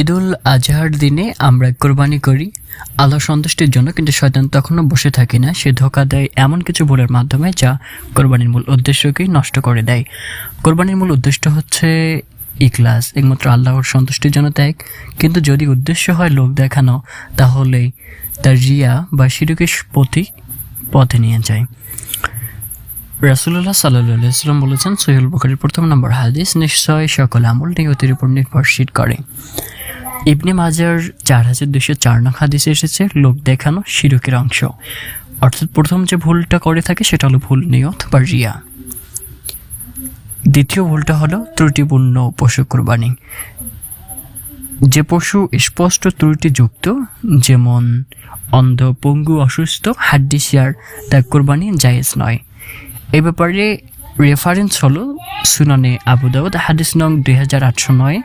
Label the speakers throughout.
Speaker 1: ঈদুল আজহার দিনে আমরা কোরবানি করি। আল্লাহ সন্তুষ্টির জন্য, কিন্তু শয়তান তখনও বসে থাকে না। সে ধোকা দেয় এমন কিছু ভুলের মাধ্যমে যা কোরবানির মূল উদ্দেশ্যকেই নষ্ট করে দেয়। কোরবানির মূল উদ্দেশ্য হচ্ছে ইখলাস। একমাত্র আল্লাহর সন্তুষ্টির জন্য ত্যাগ। কিন্তু যদি উদ্দেশ্য হয় লোক দেখানো, তাহলে তার রিয়া বা শিরকের প্রতি পথে নিয়ে যায়। রাসুল্লাহ সাল্লাম বলেছেন সহিউল বকরের প্রথম নম্বর হাদিস, নিশ্চয় সকল আমল নিয়তির উপর নির্ভরশীল করে। ইবনে মাজার চার হাজার দুশো চার নং হাদিসে এসেছে, লোক দেখানো শিরকের অংশ। অর্থাৎ প্রথম যে ভুলটা করে থাকে সেটা হলো ভুল নিয়ত বা রিয়া। দ্বিতীয় ভুলটা হলো ত্রুটিপূর্ণ পশু কোরবানি। যে পশু স্পষ্ট ত্রুটিযুক্ত, যেমন অন্ধ, পঙ্গু, অসুস্থ, হাড্ডিসিয়ার, তা কোরবানি জায়েজ নয়। এ ব্যাপারে রেফারেন্স হলো সুনানে আবু দাউদ, হাদিস নং দুই হাজার আটশো নয়।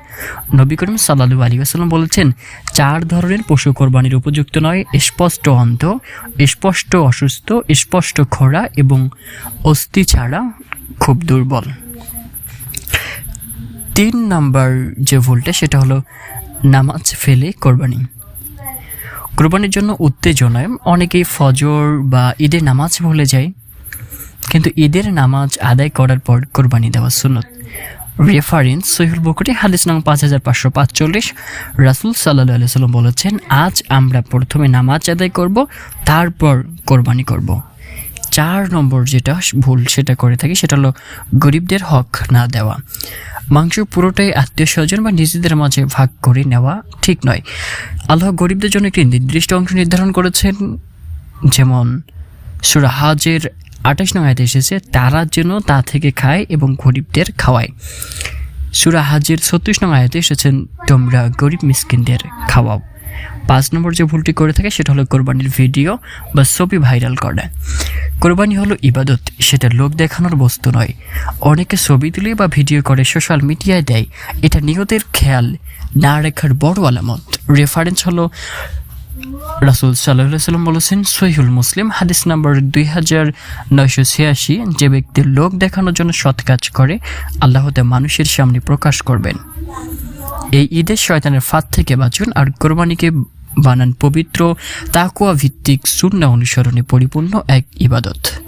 Speaker 1: নবী করিম সাল্লাহু আলী আসাল্লাম বলেছেন, চার ধরনের পশু কোরবানির উপযুক্ত নয়, স্পষ্ট অন্ধ, স্পষ্ট অসুস্থ, স্পষ্ট খরা এবং অস্থি ছাড়া খুব দুর্বল। তিন নাম্বার যে ভুলটা, সেটা হলো নামাজ ফেলে কোরবানি। কোরবানির জন্য উত্তেজনায় অনেকেই ফজর বা ঈদের নামাজ ভুলে যায় কিন্তু ঈদের নামাজ আদায় করার পর কোরবানি দেওয়া সুনত রেফারেন্স সহিহুল বকরি হাদিস নং পাঁচ হাজার পাঁচশো পাঁচচল্লিশ। রাসুল সাল্লাহ সাল্লাম বলেছেন, আজ আমরা প্রথমে নামাজ আদায় করব, তারপর কোরবানি করব। চার নম্বর যেটা ভুল সেটা করে থাকি, সেটা হলো গরিবদের হক না দেওয়া। মাংস পুরোটাই আত্মীয় স্বজন বা নিজেদের মাঝে ভাগ করে নেওয়া ঠিক নয়। আল্লাহ গরিবদের জন্য একটি নির্দিষ্ট অংশ নির্ধারণ করেছেন, যেমন সুরা হাজের আঠাশ নং আয়াতে এসেছে তারা যেন তা থেকে খায় এবং গরিবদের খাওয়ায়। সুরা হাজির ছত্রিশ নং আয়াতে এসেছেন, তোমরা গরিব মিসকিনদের খাওয়াও। পাঁচ নম্বর যে ভুলটি করে থাকে, সেটা হলো কোরবানির ভিডিও বা ছবি ভাইরাল করা। কোরবানি হলো ইবাদত, সেটা লোক দেখানোর বস্তু নয়। অনেকে ছবি তুলে বা ভিডিও করে, সোশ্যাল মিডিয়ায় দেয়। এটা নিহতের খেয়াল না রেখার বড় আলামত। রেফারেন্স হলো রাসুল সাল্লাম বলেছেন, সহিহুল মুসলিম, হাদিস নাম্বার দুই হাজার নয়শো ছিয়াশি, যে ব্যক্তির লোক দেখানোর জন্য সৎ কাজ করে, আল্লাহ তা মানুষের সামনে প্রকাশ করবেন। এই ঈদের শয়তানের ফাঁদ থেকে বাঁচুন আর কোরবানিকে বানান পবিত্র তাকুয়া ভিত্তিক সুন্না অনুসরণে পরিপূর্ণ এক ইবাদত।